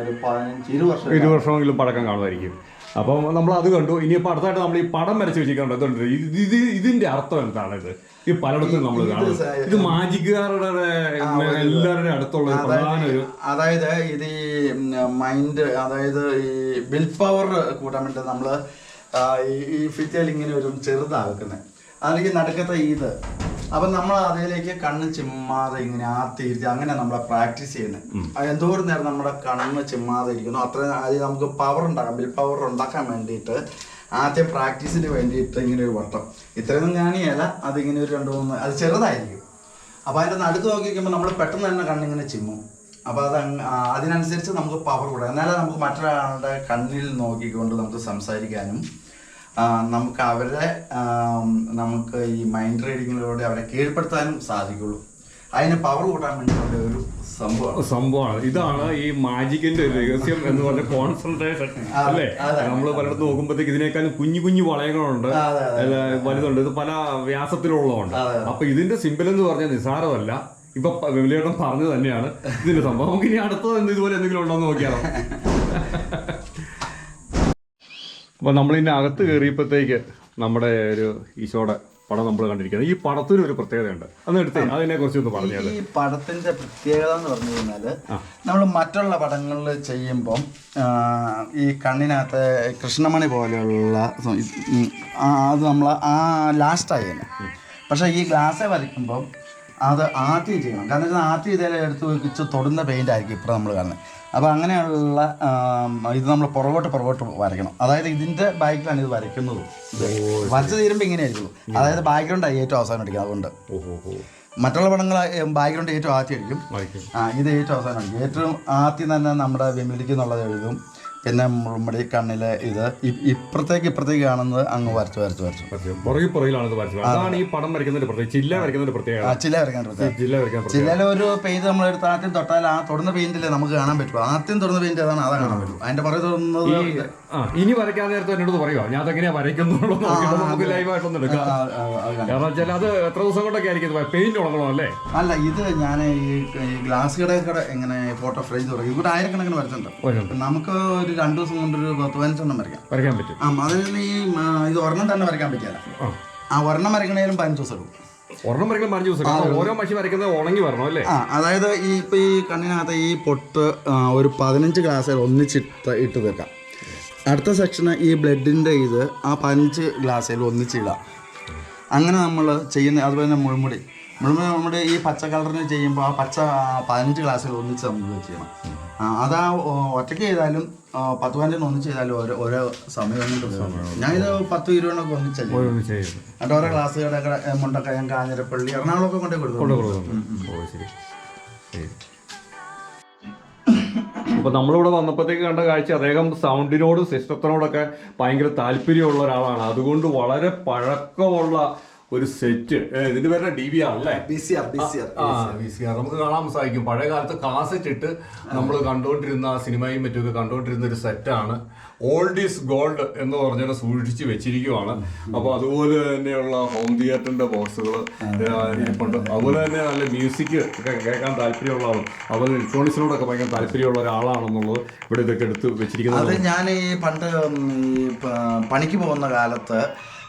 ഒരു പതിനഞ്ച് ഇരു വർഷം ഇരു വർഷമെങ്കിലും പടക്കം കാണുമായിരിക്കും അപ്പം നമ്മൾ അത് കണ്ടു ഇനിയിപ്പോൾ അടുത്തായിട്ട് നമ്മൾ ഈ പടം വരച്ച് വെച്ചിട്ടുണ്ട് ഇത് ഇത് ഇതിന്റെ അർത്ഥം എന്താണ് ഇത് ഈ പലയിടത്തും നമ്മൾ കാണുന്നത്. ഇത് മാജിക്കുകാരുടെ എല്ലാവരുടെ അടുത്തുള്ള പ്രധാന ഒരു അതായത് ഇത് ഈ മൈൻഡ് അതായത് ഈ വിൽ പവർ കൂട്ടാൻ വേണ്ടി നമ്മൾ ഈ ഫിറ്റയിൽ ഇങ്ങനെ ഒരു ചെറുതാക്കുന്നത് അതിലേക്ക് നടക്കത്തെ ഇത്. അപ്പം നമ്മൾ അതിലേക്ക് കണ്ണ് ചിമ്മാതെ ഇങ്ങനെ ആത്തിയിരുത്തി അങ്ങനെ നമ്മളെ പ്രാക്ടീസ് ചെയ്യുന്നത് എന്തോരം നേരം നമ്മുടെ കണ്ണ് ചിമ്മാതെ ഇരിക്കുന്നു. അത്രയും അത് നമുക്ക് പവർ ഉണ്ടാക്കാം ബിൽ പവർ ഉണ്ടാക്കാൻ വേണ്ടിയിട്ട് ആദ്യം പ്രാക്ടീസിന് വേണ്ടിയിട്ട് ഇങ്ങനെ ഒരു വട്ടം. ഇത്രയൊന്നും കാണിയല്ല അതിങ്ങനെ ഒരു രണ്ട് മൂന്ന് അത് ചെറുതായിരിക്കും. അപ്പോൾ അതിന്റെ നടുക്ക് നോക്കി നോക്കിക്കുമ്പോൾ നമ്മൾ പെട്ടെന്ന് തന്നെ കണ്ണിങ്ങനെ ചിമ്മും. അപ്പോൾ അത് അതിനനുസരിച്ച് നമുക്ക് പവർ കൂടാം. എന്നാലേ നമുക്ക് മറ്റൊരാളുടെ കണ്ണിൽ നോക്കിക്കൊണ്ട് നമുക്ക് സംസാരിക്കാനും നമുക്ക് അവരെ നമുക്ക് ഈ മൈൻഡ് റീഡിങ്ങിലൂടെ അവരെ കീഴ്പ്പെടുത്താനും സാധിക്കുള്ളൂ. അതിന് പവർ കൂട്ടാൻ വേണ്ടി ഒരു സംഭവം സംഭവമാണ്. ഇതാണ് ഈ മാജിക്കിന്റെ ഒരു രഹസ്യം എന്ന് പറഞ്ഞ കോൺസെൻട്രേഷൻ അല്ലേ? നമ്മൾ പലയിടത്ത് നോക്കുമ്പോഴത്തേക്ക് ഇതിനേക്കാളും കുഞ്ഞു കുഞ്ഞു വളയങ്ങളുണ്ട്. വലുതുണ്ട്. ഇത് പല വ്യാസത്തിലുള്ളതുണ്ട്. അപ്പൊ ഇതിന്റെ സിമ്പിൾ എന്ന് പറഞ്ഞാൽ നിസാരമല്ല. ഇപ്പൊ വെളിയേട്ടൻ പറഞ്ഞു തന്നെയാണ്. ഇതിന്റെ സംഭവം നമുക്ക് ഇനി അടുത്തത് എന്ത് ഇതുപോലെ എന്തെങ്കിലും ഉണ്ടോ എന്ന് നോക്കിയാലോ. അപ്പൊ നമ്മൾ ഇതിന്റെ അകത്ത് കയറിയപ്പോഴത്തേക്ക് നമ്മുടെ ഒരു ഈശോയുടെ പടം നമ്മൾ കണ്ടിരിക്കുന്നത് ഈ പടത്തിന് ഒരു പ്രത്യേകതയുണ്ട്. അന്ന് എടുത്ത് അതിനെ കുറിച്ച് ഒന്ന് പറഞ്ഞു ഈ പടത്തിന്റെ പ്രത്യേകത എന്ന് പറഞ്ഞു കഴിഞ്ഞാൽ നമ്മൾ മറ്റുള്ള പടങ്ങളിൽ ചെയ്യുമ്പം ഈ കണ്ണിനകത്ത് കൃഷ്ണമണി പോലെയുള്ള അത് നമ്മൾ ആ ലാസ്റ്റായി തന്നെ പക്ഷേ ഈ ഗ്ലാസ്സെ വരയ്ക്കുമ്പം അത് ആദ്യം ചെയ്യണം. കാരണം വെച്ചാൽ ആദ്യം ഇതേ എടുത്ത് വെച്ച് തൊടുന്ന പെയിന്റ് ആയിരിക്കും ഇപ്പോൾ നമ്മൾ കാണുന്നത് അപ്പോൾ അങ്ങനെയുള്ള ഇത് നമ്മൾ പുറകോട്ട് പുറകോട്ട് വരയ്ക്കണം. അതായത് ഇതിന്റെ ബാക്കിലാണ് ഇത് വരയ്ക്കുന്നത്. വരച്ച് തീരുമ്പോൾ ഇങ്ങനെയായിരിക്കും. അതായത് ബാക്ക്ഗ്രൗണ്ട് ഏറ്റവും അവസാനം അടിക്കും അതുകൊണ്ട്. മറ്റുള്ള പടങ്ങൾ ബാക്ക്ഗ്രൗണ്ട് ഏറ്റവും ആദ്യം അടിക്കും ആ ഇത് ഏറ്റവും അവസാനം അടിക്കും. ഏറ്റവും ആദ്യം തന്നെ നമ്മുടെ വിമലിക്ക് എന്നുള്ളത് എഴുതും. പിന്നെ മുമ്പടി കണ്ണിലെ ഇത് ഇപ്പുറത്തേക്ക് ഇപ്പുറത്തേക്ക് കാണുന്നത് അങ്ങ് വരച്ച് വരച്ച് വരച്ചു. പുറകിൽ പുറകിലാണ് ഇത് വരച്ചത്. അതാണ് ഈ പടം വരയ്ക്കുന്നതിന്റെ പ്രത്യേകം ചില്ല വരയ്ക്കുന്നതിന്റെ പ്രത്യേകത. ആ ചില വരയ്ക്കാൻ പ്രത്യേകം ജില്ല വരയ്ക്കാൻ പ്രത്യേകത. ഒരു പെയിന്റ് നമ്മൾ എടുത്ത് ആദ്യം തൊട്ടാൽ ആ തൊടുന്ന പെയിന്റില്ലേ നമുക്ക് കാണാൻ പറ്റും ആദ്യം തൊടുന്ന പെയിന്റ് ഏതാണ്? അതാ കാണാൻ പറ്റും അതിന്റെ പുറകെ തൊടുന്നത് ഈ ആ ഇനി വരയ്ക്കാൻ നേരത്തെ എന്നോട് പറയുക ഞാൻ അതെങ്ങനെയാ വരയ്ക്കുന്നുള്ളൂ നമുക്ക് ലൈവായിട്ടൊന്നും എടുക്കാം. കാരണം വെച്ചാൽ അത് എത്ര ദിവസം കൊണ്ടൊക്കെ ആയിരിക്കും പെയിന്റ് തുടങ്ങണോ അല്ലേ? അല്ല ഇത് ഞാൻ ഈ ഗ്ലാസ് കട കട ഇങ്ങനെ ഫോട്ടോ ഫ്രെയിം തുടങ്ങി ഇവിടെ ആയിരക്കണക്കിന് വരച്ചിട്ടുണ്ട്. നമുക്ക് ഒരു രണ്ടു ദിവസം കൊണ്ട് ഒരു പത്ത് പതിനഞ്ചെണ്ണം വരയ്ക്കാം. വരയ്ക്കാൻ പറ്റും. ആ അതിൽ ഈ ഇത് ഒരെണ്ണം തന്നെ വരയ്ക്കാൻ പറ്റില്ല ആ. ഒരെണ്ണം വരയ്ക്കണേലും പതിനഞ്ച് ദിവസം എടുക്കും. ഒരെണ്ണം ദിവസം ഓരോ മഷി വരയ്ക്കുന്നത് ഉണങ്ങി വരണം അല്ലേ? ആ അതായത് ഈ ഇപ്പം ഈ കണ്ണിനകത്ത് ഈ പൊട്ട് ഒരു പതിനഞ്ച് ഗ്ലാസ്സിൽ ഒന്നിച്ചിട്ട് ഇട്ട് തീർക്കാം. അടുത്ത സെക്ഷന് ഈ ബ്ലഡിന്റെ ഇത് ആ പതിനഞ്ച് ഗ്ലാസ്സിൽ ഒന്നിച്ചിടാം അങ്ങനെ നമ്മൾ ചെയ്യുന്ന അതുപോലെ തന്നെ മുൾമുടി. മുൾമുടി നമ്മുടെ ഈ പച്ച കളറിന് ചെയ്യുമ്പോൾ ആ പച്ച ആ, പതിനഞ്ച് ഗ്ലാസ്സിൽ ഒന്നിച്ച് നമ്മൾ ചെയ്യണം. ആ, അതാ ഓ, ഒറ്റയ്ക്ക് ചെയ്താലും ആ, പത്ത് പതിനഞ്ച് ഒന്നിച്ച് ചെയ്താലും ഓരോ ഓരോ സമയം. ഞാനിത് പത്ത് ഇരുപതിനൊക്കെ ഒന്നിച്ചല്ലേ ഓരോന്ന് ഓരോ എന്നിട്ട് ഓരോ മുണ്ടൊക്കെ മുണ്ടക്കയം കാഞ്ഞിരപ്പള്ളി എറണാകുളമൊക്കെ കൊണ്ടേ കൊടുക്കും. ശരി. അപ്പൊ നമ്മളിവിടെ വന്നപ്പോഴത്തേക്ക് കണ്ട കാഴ്ച അദ്ദേഹം സൗണ്ടിനോടും സിസ്റ്റത്തിനോടൊക്കെ ഭയങ്കര താല്പര്യമുള്ള ഒരാളാണ്. അതുകൊണ്ട് വളരെ പഴക്കമുള്ള ഒരു സെറ്റ്. ഇതിന്റെ പേരുടെ ഡി വി ആർ അല്ലേ? B C R B C R ആ വി സി ആർ നമുക്ക് കാണാൻ സാധിക്കും. പഴയ കാലത്ത് കാസറ്റ് ഇട്ട് നമ്മൾ കണ്ടുകൊണ്ടിരുന്ന സിനിമയും മറ്റുമൊക്കെ കണ്ടുകൊണ്ടിരുന്ന ഒരു സെറ്റാണ് ഓൾഡ് ഈസ് ഗോൾഡ് എന്ന് പറഞ്ഞാൽ സൂക്ഷിച്ച് വെച്ചിരിക്കുവാണ്. അപ്പോൾ അതുപോലെ തന്നെയുള്ള ഹോം തിയേറ്ററിന്റെ ബോക്സുകൾ ഇരിപ്പുണ്ട്. അതുപോലെ തന്നെ നല്ല മ്യൂസിക് ഒക്കെ കേൾക്കാൻ താല്പര്യമുള്ള ആളും അതുപോലെ ഇലക്ട്രോണിക്സിനോടൊക്കെ ഭയങ്കര താല്പര്യമുള്ള ഒരാളാണെന്നുള്ളത് ഇവിടെ ഇതൊക്കെ എടുത്ത് വെച്ചിരിക്കുന്നത് അത് ഞാൻ ഈ പണ്ട് പണിക്ക് പോകുന്ന കാലത്ത്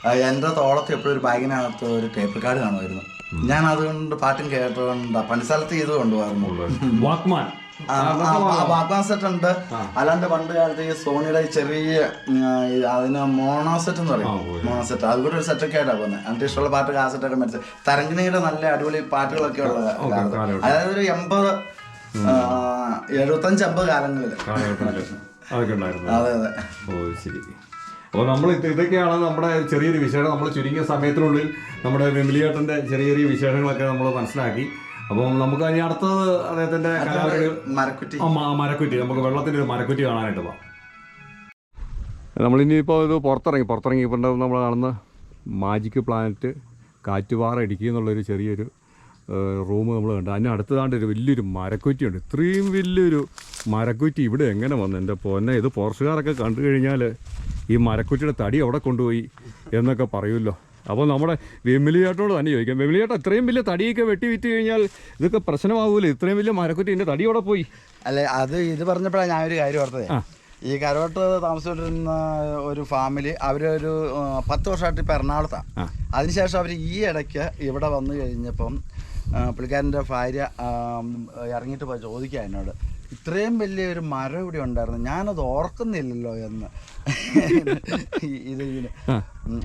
എന്റെ എന്റെ തോളത്ത് എപ്പോഴും ഒരു ബാഗിനകത്ത് ഒരു ടേപ്പ് കാർഡ് കാണുമായിരുന്നു. ഞാൻ അതുകൊണ്ട് പാട്ടും കേട്ടുകൊണ്ട് പണിസ്ഥലത്ത് ചെയ്ത് കൊണ്ടുപോകാറുണ്ട്. വാക്മാൻ സെറ്റ് ഉണ്ട്. അല്ലാണ്ട് പണ്ട് കാലത്ത് ഈ സോണിയുടെ ചെറിയ അതിന് മോണോ സെറ്റ് എന്ന് പറയും. മോണോ സെറ്റ് അതുകൂടെ ഒരു സെറ്റൊക്കെ ആയിട്ടാണ് പോകുന്നത് എനിക്ക് ഇഷ്ടമുള്ള പാട്ട് കാസറ്റ് ഒക്കെ മേടിച്ച്. തരംഗിണിയുടെ നല്ല അടിപൊളി പാട്ടുകളൊക്കെ ഉള്ള അതായത് ഒരു എൺപത് എഴുപത്തഞ്ച് അമ്പത് കാലങ്ങളിൽ അതെ അതെ. ഓ ശരി. അപ്പോൾ നമ്മൾ ഇതൊക്കെയാണ് നമ്മുടെ ചെറിയൊരു വിശേഷം നമ്മൾ ചുരുങ്ങിയ സമയത്തിനുള്ളിൽ നമ്മുടെ വിമലിയേട്ടന്റെ ചെറിയ ചെറിയ വിശേഷങ്ങളൊക്കെ നമ്മൾ മനസ്സിലാക്കി. അപ്പം നമുക്ക് ഇനി അടുത്തത് അദ്ദേഹത്തിന്റെ മരക്കുറ്റി. ആ മ- മരക്കുറ്റി. നമുക്ക് വെള്ളത്തിന്റെ ഒരു മരക്കുറ്റി കാണാനായിട്ട് പോവാം. നമ്മളിനിയിപ്പോൾ ഇത് പുറത്തിറങ്ങി പുറത്തിറങ്ങിയപ്പോൾ നമ്മൾ കാണുന്ന മാജിക് പ്ലാനറ്റ് കാറ്റുപാറ ഇടുക്കി എന്നുള്ളൊരു ചെറിയൊരു റൂം നമ്മൾ കണ്ടു. അതിന് അടുത്തതാണ്ട് ഒരു വലിയൊരു മരക്കുറ്റിയുണ്ട്. ഇത്രയും വലിയൊരു മരക്കുറ്റി ഇവിടെ എങ്ങനെ വന്നു? എന്റെ പൊന്നെ ഇത് പോർച്ചുകാരൊക്കെ കണ്ടു കഴിഞ്ഞാൽ ഈ മരക്കുറ്റിയുടെ തടി അവിടെ കൊണ്ടുപോയി എന്നൊക്കെ പറയുമല്ലോ. അപ്പോൾ നമ്മുടെ വെമിലിയേട്ടനോട് തന്നെ ചോദിക്കാം. വെമിലിയേട്ട ഇത്രയും വലിയ തടിയൊക്കെ വെട്ടി വിറ്റ് കഴിഞ്ഞാൽ ഇതൊക്കെ പ്രശ്നമാവൂലേ? ഇത്രയും വലിയ മരക്കുറ്റി എന്റെ തടി എവിടെ പോയി? അല്ലെ അത് ഇത് പറഞ്ഞപ്പോഴാണ് ഞാനൊരു കാര്യം ഓർത്തത്. ഈ കരോട്ട് താമസിച്ചുകൊണ്ടിരുന്ന ഒരു ഫാമിലി അവരൊരു പത്ത് വർഷമായിട്ട് ഇപ്പം എറണാകുളത്താണ്. അതിനുശേഷം അവർ ഈ ഇടയ്ക്ക് ഇവിടെ വന്നു കഴിഞ്ഞപ്പം പുള്ളിക്കാരന്റെ ഭാര്യ ഇറങ്ങിയിട്ട് പോയി ചോദിക്കുക എന്നോട്. ഇത്രയും വലിയൊരു മരം ഇവിടെ ഉണ്ടായിരുന്നു. ഞാനത് ഓർക്കുന്നില്ലല്ലോ എന്ന്. ഇത് ഇതിന്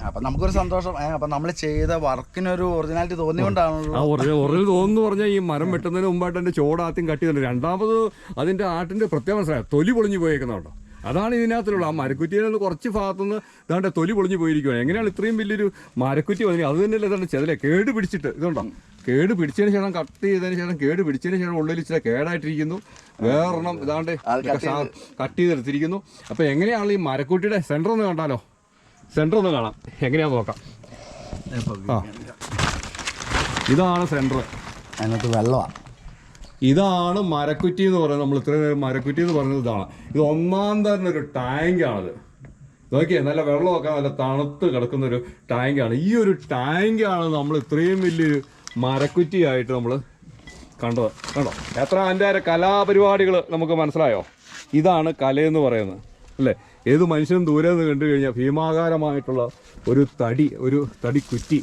അപ്പൊ നമുക്കൊരു സന്തോഷം. അപ്പൊ നമ്മൾ ചെയ്ത വർക്കിനൊരു ഒറിജിനാലിറ്റി തോന്നിയോണ്ടാണല്ലോ ഒറിജിനൽ തോന്നുന്നു പറഞ്ഞാൽ ഈ മരം വെട്ടുന്നതിന് മുമ്പായിട്ട് എന്റെ ചോട് ആദ്യം രണ്ടാമത് അതിന്റെ ആട്ടിന്റെ പ്രത്യേക മനസ്സിലായ? തൊലി പൊളിഞ്ഞു പോയേക്കുന്നുണ്ടോ അതാണ് ഇതിനകത്തുള്ള ആ മരക്കുറ്റിയിൽ നിന്ന് കുറച്ച് ഭാഗത്തുനിന്ന് ഇതാണ്ട് തൊലി പൊളിഞ്ഞു പോയിരിക്കുകയാണ് എങ്ങനെയാണ് ഇത്രയും വലിയൊരു മരക്കുറ്റി വന്നത് അത് തന്നെയല്ലേ ഇതാണ് ചെതലേ കേട് പിടിച്ചിട്ട് ഇതുണ്ടോ? കേട് പിടിച്ചതിന് ശേഷം കട്ട് ചെയ്തതിന് ശേഷം കേട് പിടിച്ചതിന് ശേഷം ഉള്ളിൽ ഇച്ചിരി കേടായിട്ടിരിക്കുന്നു. വേറെണ്ണം ഇതാണ്ട് കട്ട് ചെയ്തെടുത്തിരിക്കുന്നു. അപ്പോൾ എങ്ങനെയാണ് ഈ മരക്കുട്ടിയുടെ സെന്റർ ഒന്ന് കണ്ടാലോ? സെന്റർ ഒന്ന് കാണാം. എങ്ങനെയാന്ന് നോക്കാം. ആ. ഇതാണ് സെന്റർ അതിനകത്ത് വെള്ളമാണ് ഇതാണ് മരക്കുറ്റി എന്ന് പറയുന്നത്. നമ്മൾ ഇത്രയും നേരം മരക്കുറ്റി എന്ന് പറയുന്നത് ഇതാണ്. ഇത് ഒന്നാം തരം ഒരു ടാങ്കാണത് നോക്കിയേ നല്ല വെള്ളമൊക്കെ നല്ല തണുത്ത് കിടക്കുന്ന ഒരു ടാങ്കാണ് ഈ ഒരു ടാങ്കാണ് നമ്മൾ ഇത്രയും വലിയൊരു മരക്കുറ്റിയായിട്ട് നമ്മൾ കണ്ടത്. കണ്ടോ? എത്ര അതിന്റെ കലാപരിപാടികൾ നമുക്ക് മനസ്സിലായോ? ഇതാണ് കലയെന്ന് പറയുന്നത്. അല്ലേ? ഏത് മനുഷ്യനും ദൂരെ നിന്ന് കണ്ടു കഴിഞ്ഞാൽ ഭീമാകാരമായിട്ടുള്ള ഒരു തടി ഒരു തടി കുറ്റി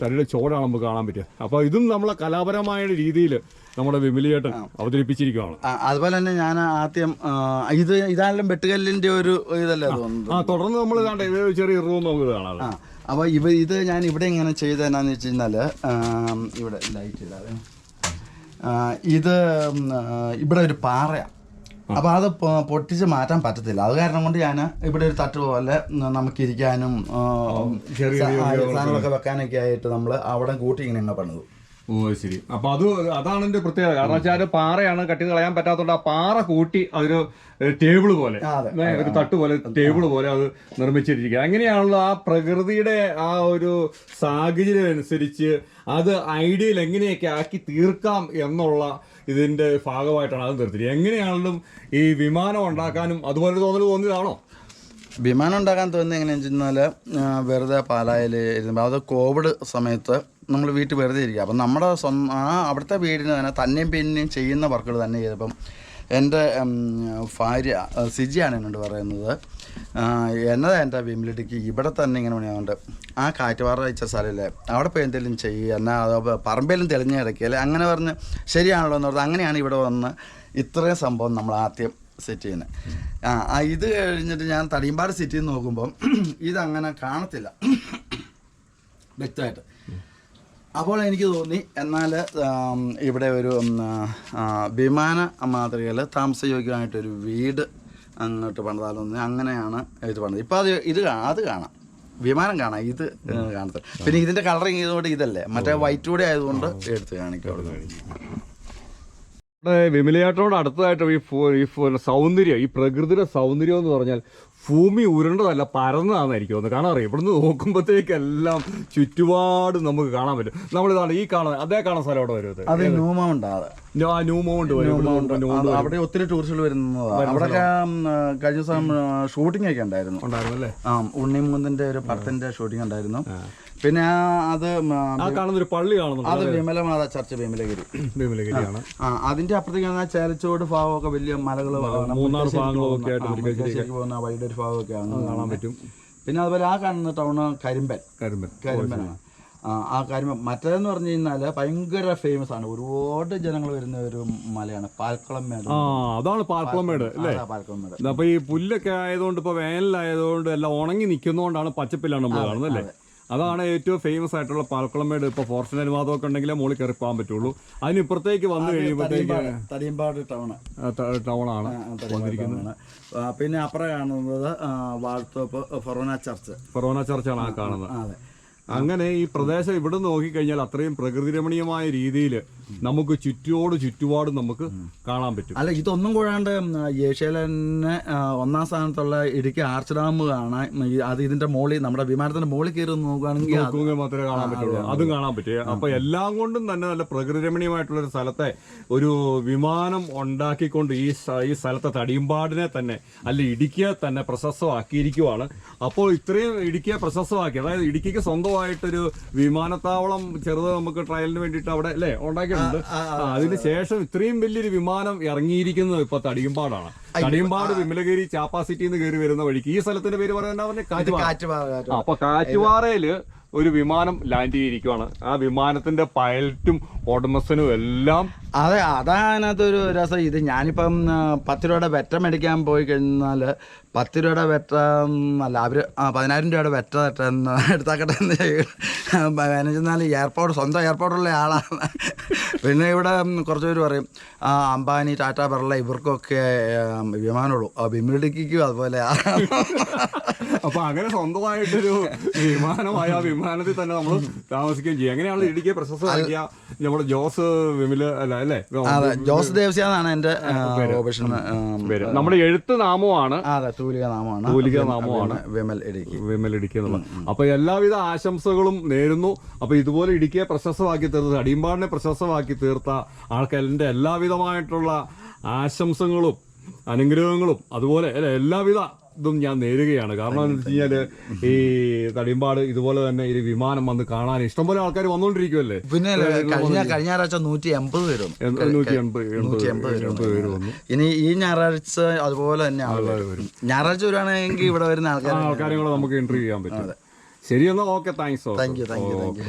തടിയുടെ ചോടാണ് നമുക്ക് കാണാൻ പറ്റുക. അപ്പോൾ ഇതും നമ്മളെ കലാപരമായ രീതിയിൽ നമ്മുടെ വിമലിയേട്ടൻ അവതരിപ്പിച്ചിരിക്കുകയാണ് അതുപോലെ തന്നെ ഞാൻ ആദ്യം ഇത് ഇതാണെങ്കിലും വെട്ടുകല്ലിന്റെ ഒരു ഇതല്ലേ തോന്നുന്നു ആ തുടർന്ന് നമ്മൾ ചെറിയ റൂം നമുക്ക് കാണാം അപ്പോൾ ഇവ ഇത് ഞാൻ ഇവിടെ ഇങ്ങനെ ചെയ്തതെന്നാന്ന് വെച്ച് കഴിഞ്ഞാൽ ഇവിടെ ലൈറ്റ് ഇടാതെ ഇത് ഇവിടെ ഒരു പാറയാണ് അപ്പോൾ അത് പൊട്ടിച്ച് മാറ്റാൻ പറ്റത്തില്ല. അത് കാരണം കൊണ്ട് ഞാൻ ഇവിടെ ഒരു തട്ട് പോലെ നമുക്കിരിക്കാനും സാധനങ്ങളൊക്കെ വെക്കാനൊക്കെ ആയിട്ട് നമ്മൾ അവിടെ കൂട്ടി ഇങ്ങനെ പണിതു. ഓ ശരി. അപ്പൊ അത് അതാണ് എന്റെ പ്രത്യേകത. കാരണം വെച്ചാൽ പാറയാണ് കട്ടി കളയാൻ പറ്റാത്തതുകൊണ്ട് ആ പാറ കൂട്ടി അതൊരു ടേബിൾ പോലെ. അതെ. ഒരു തട്ട് പോലെ ടേബിൾ പോലെ അത് നിർമ്മിച്ചിരിക്കുക. അങ്ങനെയാണല്ലോ ആ പ്രകൃതിയുടെ ആ ഒരു സാഹചര്യം അനുസരിച്ച് അത് ഐഡിയൽ എങ്ങനെയൊക്കെ ആക്കി തീർക്കാം എന്നുള്ള ഇതിന്റെ ഭാഗമായിട്ടാണ് അത് നിർത്തിയത് എങ്ങനെയാണെങ്കിലും ഈ വിമാനം ഉണ്ടാക്കാനും അതുപോലെ തോന്നൽ തോന്നിയതാണോ? വിമാനം ഉണ്ടാക്കാൻ തോന്നുന്നത് എങ്ങനെയാണെന്ന് വെച്ചാൽ വെറുതെ പാലായിൽ ഇരുന്നപ്പോൾ അത് കോവിഡ് സമയത്ത് നമ്മൾ വീട്ടിൽ വെറുതെ ഇരിക്കുക അപ്പം നമ്മുടെ സ്വന്തം ആ അവിടുത്തെ വീടിന് തന്നെ തന്നെയും പിന്നെയും ചെയ്യുന്ന വർക്കുകൾ തന്നെ ചെയ്തപ്പം എന്റെ ഭാര്യ സിജിയാണ് എന്നോട് പറയുന്നത്. എന്നത് എന്റെ വിമിലിടിക്ക് ഇവിടെ തന്നെ ഇങ്ങനെ പണിയാവുന്നുണ്ട്. ആ കാറ്റുപാറ വെച്ച സ്ഥലമില്ലേ അവിടെ പോയി എന്തെങ്കിലും ചെയ്യുക എന്നാൽ അത് പറമ്പേലും തെളിഞ്ഞ കിടക്കിയല്ലേ അങ്ങനെ പറഞ്ഞ് ശരിയാണല്ലോ എന്ന് പറഞ്ഞത് അങ്ങനെയാണ് ഇവിടെ വന്ന് ഇത്രയും സംഭവം നമ്മൾ ആദ്യം സെറ്റ് ചെയ്യുന്നത്. ആ, ഇത് കഴിഞ്ഞിട്ട് ഞാൻ തടിയമ്പാട് സിറ്റിയിൽ നോക്കുമ്പം ഇതങ്ങനെ കാണത്തില്ല. വ്യക്തമായിട്ട്. അപ്പോൾ എനിക്ക് തോന്നി എന്നാൽ ഇവിടെ ഒരു വിമാന മാതൃകയിൽ താമസയോഗ്യമായിട്ടൊരു വീട് അങ്ങോട്ട് പണിതാലോ അങ്ങനെയാണ് ഇത് പണിത് ഇപ്പോൾ അത് ഇത് കാണാം അത് കാണാം. വിമാനം കാണാം ഇത് കാണത്തില്ല. പിന്നെ ഇതിന്റെ കളറിങ് ചെയ്തുകൊണ്ട് ഇതല്ലേ? മറ്റേ വൈറ്റ് കൂടെ ആയതുകൊണ്ട് എടുത്ത് കാണിക്കാം ഇവിടെ വിമലയാട്ടോട് അടുത്തതായിട്ട് ഈ സൗന്ദര്യം ഈ പ്രകൃതിയുടെ സൗന്ദര്യം എന്ന് പറഞ്ഞാൽ ഭൂമി ഉരുണ്ടതല്ല പരന്നതാണെന്ന് എനിക്ക് കാണാൻ കാരണം അറിയാം ഇവിടുന്ന് നോക്കുമ്പോഴത്തേക്കെല്ലാം ചുറ്റുപാട് നമുക്ക് കാണാൻ പറ്റും. നമ്മളിതാണ് ഈ കാണാൻ അതേ കാണാൻ സ്ഥലം അവിടെ വരുന്നത് അത് ന്യൂമൗണ്ട് ഉണ്ടാതെ ആ ന്യൂ മൗണ്ട് വരും. ഇവിടുന്ന് നോക്കുമ്പോൾ ന്യൂ മൗണ്ട്. അവിടെ ഒത്തിരി ടൂറിസ്റ്റുകൾ വരുന്നതാണ് അവിടെയൊക്കെ കഴിഞ്ഞ ദിവസം ഷൂട്ടിംഗ് ഒക്കെ ഉണ്ടായിരുന്നു. ഉണ്ടായിരുന്നു അല്ലേ? ആ ഒരു പടത്തിന്റെ ഷൂട്ടിംഗ് ഉണ്ടായിരുന്നു. പിന്നെ അത് കാണുന്ന ഒരു പള്ളി കാണുന്നുണ്ട് അത് വിമലമാത ചർച്ച് വിമലഗിരി വിമലഗിരിയാണ് ആ അതിന്റെ അപ്പുറത്തേക്കാണ് ചേലച്ചോട് ഭാഗമൊക്കെ വലിയ മലകൾ മൂന്നാർ ഭാഗങ്ങളൊക്കെ ആയിട്ട് പോകുന്ന വൈഡൊരു ഭാഗമൊക്കെ ആണ് കാണാൻ പറ്റും. പിന്നെ അതുപോലെ ആ കാണുന്ന ടൗൺ കരിമ്പൻ. കരിമ്പൻ. കരിമ്പനാണ് ആ കരിമ്പൻ. മറ്റേതെന്ന് പറഞ്ഞു കഴിഞ്ഞാൽ ഭയങ്കര ഫേമസ് ആണ്. ഒരുപാട് ജനങ്ങൾ വരുന്ന ഒരു മലയാണ്. പാൽക്കുളം മേട് ആ അതാണ് പാൽക്കുളമേട് പാൽക്കുളം മേട്. അപ്പൊ ഈ പുല്ലൊക്കെ ആയതുകൊണ്ട് ഇപ്പൊ വേനലായതുകൊണ്ട് എല്ലാം ഉണങ്ങി നിൽക്കുന്നതുകൊണ്ടാണ് പച്ചപ്പിലാണ് നമ്മൾ കാണുന്നത് അല്ലേ? അതാണ് ഏറ്റവും ഫേമസ് ആയിട്ടുള്ള പാൽക്കുളമേട് ഇപ്പൊ ഫോറസ്റ്റ് അനുവാദമൊക്കെ ഉണ്ടെങ്കിലേ മുകളിൽ കയറി പോകാൻ പറ്റുള്ളൂ. അതിനിപ്പുറത്തേക്ക് വന്നു കഴിയുമ്പോഴത്തേക്ക് തടിയമ്പാട് ടൗൺ ആണ് പിന്നെ അപ്പുറം കാണുന്നത് വാൾത്തോപ്പ് വാഴത്തോപ്പ് ഫൊറോന ചർച്ച്. ഫൊറോന ചർച്ചാണ് ആ കാണുന്നത്. അതെ. അങ്ങനെ ഈ പ്രദേശം ഇവിടെ നോക്കിക്കഴിഞ്ഞാൽ അത്രയും പ്രകൃതി രമണീയമായ രീതിയിൽ നമുക്ക് ചുറ്റോട് ചുറ്റുപാടും നമുക്ക് കാണാൻ പറ്റും. അല്ല ഇതൊന്നും കൂടാണ്ട് ഏഷ്യയിലെ ഒന്നാം സ്ഥാനത്തുള്ള ഇടുക്കി ആർച്ച് ഡാം കാണാൻ അത് ഇതിന്റെ മോളി നമ്മുടെ വിമാനത്തിന്റെ മോളിൽ കയറി നോക്കുകയാണെങ്കിൽ നോക്കുമെങ്കിൽ മാത്രമേ കാണാൻ പറ്റുള്ളൂ. അതും കാണാൻ പറ്റും. അപ്പൊ എല്ലാം കൊണ്ടും തന്നെ നല്ല പ്രകൃതി രമണീയമായിട്ടുള്ള ഒരു സ്ഥലത്തെ ഒരു വിമാനം ഉണ്ടാക്കിക്കൊണ്ട് ഈ ഈ സ്ഥലത്തെ തടിയമ്പാടിനെ തന്നെ അല്ലെ ഇടുക്കിയെ തന്നെ പ്രശസ്തമാക്കിയിരിക്കുവാണ്. അപ്പോൾ ഇത്രയും ഇടുക്കിയെ പ്രശസ്തമാക്കി അതായത് ഇടുക്കിക്ക് സ്വന്തമായിട്ടൊരു വിമാനത്താവളം ചെറുത് നമുക്ക് ട്രയലിന് വേണ്ടിയിട്ട് അവിടെ അല്ലേ? ഉണ്ടാക്കിയിട്ടുണ്ട്. അതിന് ശേഷം ഇത്രയും വലിയൊരു വിമാനം ഇറങ്ങിയിരിക്കുന്നത് ഇപ്പൊ തടിയുംപാടാണ് തടിയുംപാട് വിമലഗിരി ചാപ്പാസിറ്റിന്ന് നിന്ന് കയറി വരുന്ന വഴിക്ക്. ഈ സ്ഥലത്തിന്റെ പേര് പറയാൻ പറഞ്ഞ? കാറ്റുപാറ. അപ്പൊ കാറ്റുപാറയിൽ ഒരു വിമാനം ലാൻഡ് ചെയ്തിരിക്കുവാണ്. ആ വിമാനത്തിന്റെ പൈലറ്റും ഉടമസ്ഥനും എല്ലാം അതെ അതാണ് അതൊരു രസം. ഇത് ഞാനിപ്പം പത്ത് രൂപയുടെ വെറ്റ മേടിക്കാൻ പോയി കഴിഞ്ഞാൽ പത്ത് രൂപയുടെ വെറ്റ അല്ല അവർ ആ പതിനായിരം രൂപയുടെ വെറ്റ തെറ്റെന്ന് എടുത്താക്കട്ടെ എന്ന് മാനേജെന്നാൽ എയർപോർട്ട് സ്വന്തം എയർപോർട്ടുള്ള ആളാണ്. പിന്നെ ഇവിടെ കുറച്ച് പേര് പറയും അംബാനി ടാറ്റ ബിർള ഇവർക്കൊക്കെ വിമാനമുള്ളൂ. ആ ബിമിഡിക്കും അതുപോലെ. അപ്പൊ അങ്ങനെ സ്വന്തമായിട്ടൊരു വിമാനമായ വിമാനത്തിൽ തന്നെ നമ്മൾ താമസിക്കുകയും ചെയ്യും. അങ്ങനെയാണ് ഇടുക്കിയെ പ്രശസ്തമാക്കിയ നമ്മുടെ ജോസ് വിമില അല്ല അല്ലേ? അതെ ജോസ് ദേവസ്യ എന്നാണ് എന്റെ ഓപ്പറേഷൻ നമ്മുടെ എഴുത്ത് നാമമാണ് അതെ തൂലിക നാമമാണ് തൂലിക നാമമാണ്. വിമൽ ഇടുക്കി. വിമൽ ഇടുക്കി എന്നുള്ളത്. അപ്പൊ എല്ലാവിധ ആശംസകളും നേരുന്നു. അപ്പൊ ഇതുപോലെ ഇടുക്കിയെ പ്രശസ്തമാക്കി തീർത്ത അടിയമ്പാടിനെ പ്രശസ്തമാക്കി തീർത്ത ആൾക്കാരിന്റെ എല്ലാവിധമായിട്ടുള്ള ആശംസകളും അനുഗ്രഹങ്ങളും അതുപോലെ അല്ലെ? എല്ലാവിധ ഇതും ഞാൻ നേരുകയാണ്. കാരണം എന്ന് വെച്ച് കഴിഞ്ഞാൽ ഈ തടിമ്പാട് ഇതുപോലെ തന്നെ ഈ വിമാനം വന്ന് കാണാൻ ഇഷ്ടംപോലെ ആൾക്കാർ വന്നുകൊണ്ടിരിക്കുമല്ലേ പിന്നെ കഴിഞ്ഞ കഴിഞ്ഞ ഞായറാഴ്ച നൂറ്റി എൺപത് പേര് നൂറ്റി എൺപത് ഇനി ഈ ഞായറാഴ്ച അതുപോലെ തന്നെ വരും. ഞായറാഴ്ച വരുവാണെങ്കിൽ ഇവിടെ വരുന്ന ആൾക്കാർ ആൾക്കാരെ കൂടെ നമുക്ക് ഇന്റർവ്യൂ ചെയ്യാൻ പറ്റും. ശരി എന്നാൽ okay thanks thank you thank you thank you